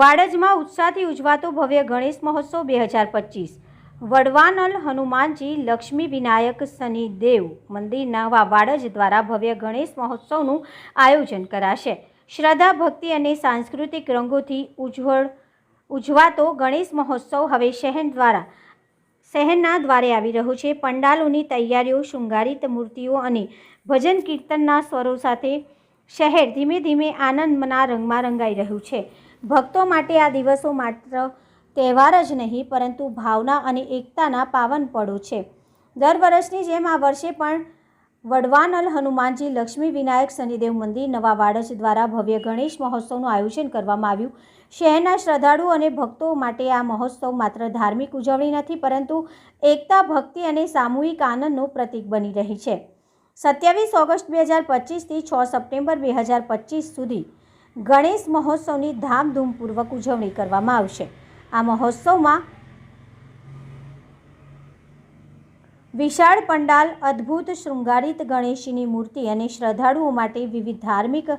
વાડજમાં ઉત્સાહથી ઉજવાતો ભવ્ય ગણેશ મહોત્સવ બે હજાર પચીસ. વડવાનલ હનુમાનજી લક્ષ્મી વિનાયક શનિદેવ મંદિરના વાડજ દ્વારા ભવ્ય ગણેશ મહોત્સવનું આયોજન કરાશે. શ્રદ્ધા, ભક્તિ અને સાંસ્કૃતિક રંગોથી ઉજ્જવળ ઉજવાતો ગણેશ મહોત્સવ હવે શહેર દ્વારા શહેરના દ્વારે આવી રહ્યો છે. પંડાલોની તૈયારીઓ, શૃંગારિત મૂર્તિઓ અને ભજન કીર્તનના સ્વરો સાથે શહેર ધીમે ધીમે આનંદના રંગમાં રંગાઈ રહ્યું છે. ભક્તો માટે આ દિવસો માત્ર તહેવાર જ નહીં, પરંતુ ભાવના અને એકતાના પાવન પડો છે. દર વર્ષની જેમ આ વર્ષે પણ વડવાનલ હનુમાનજી લક્ષ્મી વિનાયક શનિદેવ મંદિર, નવા વાડજ દ્વારા ભવ્ય ગણેશ મહોત્સવનું આયોજન કરવામાં આવ્યું. શહેરના શ્રદ્ધાળુઓ અને ભક્તો માટે આ મહોત્સવ માત્ર ધાર્મિક ઉજવણી નથી, પરંતુ એકતા, ભક્તિ અને સામૂહિક આનંદનું પ્રતીક બની રહી છે. સત્યાવીસ ઓગસ્ટ બે હજાર પચીસથી છ સપ્ટેમ્બર બે હજાર પચીસ સુધી ગણેશ મહોત્સવની ધામધૂમપૂર્વક ઉજવણી કરવામાં આવશે. આ મહોત્સવમાં વિશાળ પંડાલ, અદ્ભુત શૃંગારિત ગણેશજીની મૂર્તિ અને શ્રદ્ધાળુઓ માટે વિવિધ ધાર્મિક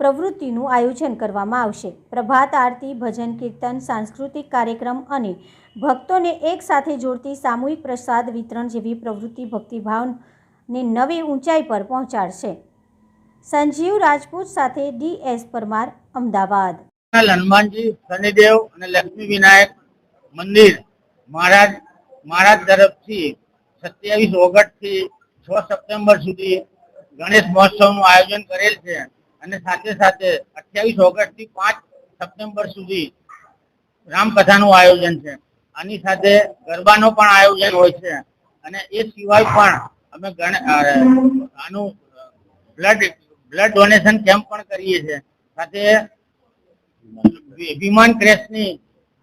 પ્રવૃત્તિનું આયોજન કરવામાં આવશે. પ્રભાત આરતી, ભજન કીર્તન, સાંસ્કૃતિક કાર્યક્રમ અને ભક્તોને એકસાથે જોડતી સામૂહિક પ્રસાદ વિતરણ જેવી પ્રવૃત્તિ ભક્તિભાવને નવી ઊંચાઈ પર પહોંચાડશે. સંજીવ રાજપૂત સાથે ડી એસ પરમાર, અમદાવાદ. હનુમાનજી, શનિદેવ અને લક્ષ્મી વિનાયક મંદિર મહારાજ મહારાજ તરફથી સત્યાવીસ ઓગસ્ટથી છ સપ્ટેમ્બર સુધી ગણેશ મહોત્સવનું આયોજન કરેલ છે અને સાથે સાથે અઠ્યાવીસ ઓગસ્ટથી પાંચ સપ્ટેમ્બર સુધી રામકથાનું આયોજન છે. આની સાથે ગરબાનો પણ આયોજન હોય છે અને એ સિવાય પણ અમે ગણ આનું બ્લડ બ્લડ ડોનેશન કેમ્પ પણ કરીએ છીએ. સાથે વિમાન ક્રેશની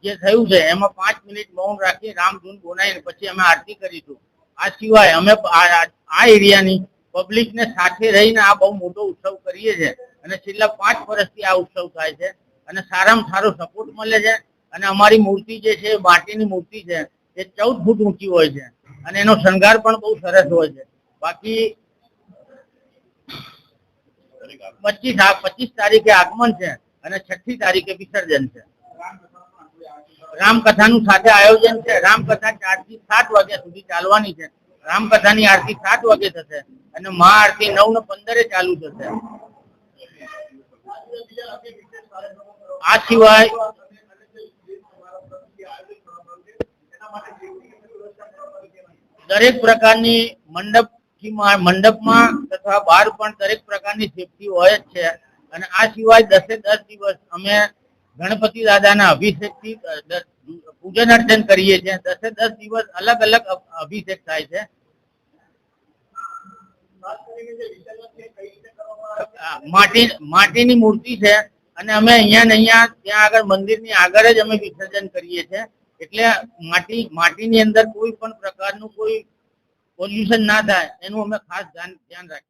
જે થયું છે, એમાં પાંચ મિનિટ મૌન રાખી રામધૂન બોલાવીને પછી અમે આરતી કરીશું. આ સિવાય અમે આ એરિયાની પબ્લિકને સાથે રહીને આ બહુ મોટો ઉત્સવ કરીએ છીએ અને છેલ્લા પાંચ વર્ષથી આ ઉત્સવ થાય છે અને સારામાં સારો સપોર્ટ મળે છે અને અમારી મૂર્તિ જે છે, માટીની મૂર્તિ છે, એ ચૌદ ફૂટ ઊંચી હોય છે અને એનો શણગાર પણ બહુ સરસ હોય છે. બાકી પચીસ પચીસ તારીખે આગમન છે અને છઠ્ઠી તારીખે વિસર્જન છે. રામકથાનું સાથે આયોજન છે. રામકથા ચાર સાત વાગ્યા સુધી ચાલવાની છે. રામકથાની આરતી સાત વાગે થશે અને મહાઆરતી નવ ને પંદરે ચાલુ થશે. આ સિવાય દરેક પ્રકારની મંડપ મા- મંડપમાં તથા બહાર પણ દરેક પ્રકારની સેફટી હોય જ છે. અને આ સિવાય દસે દસ દિવસ અમે ગણપતિ દાદાના અભિષેકથી પૂજન અર્ચન કરીએ છીએ. દસે દસ દિવસ અલગ અલગ અભિષેક થાય છે. માટી માટીની મૂર્તિ છે અને અમે અહીંયા ને અહીંયા ત્યાં આગળ મંદિરની આગળ જ અમે વિસર્જન કરીએ છીએ. એટલે માટી માટીની અંદર કોઈ પણ પ્રકારનું કોઈ પોલ્યુશન ના થાય એનું અમે ખાસ ધ્યાન ધ્યાન રાખીએ.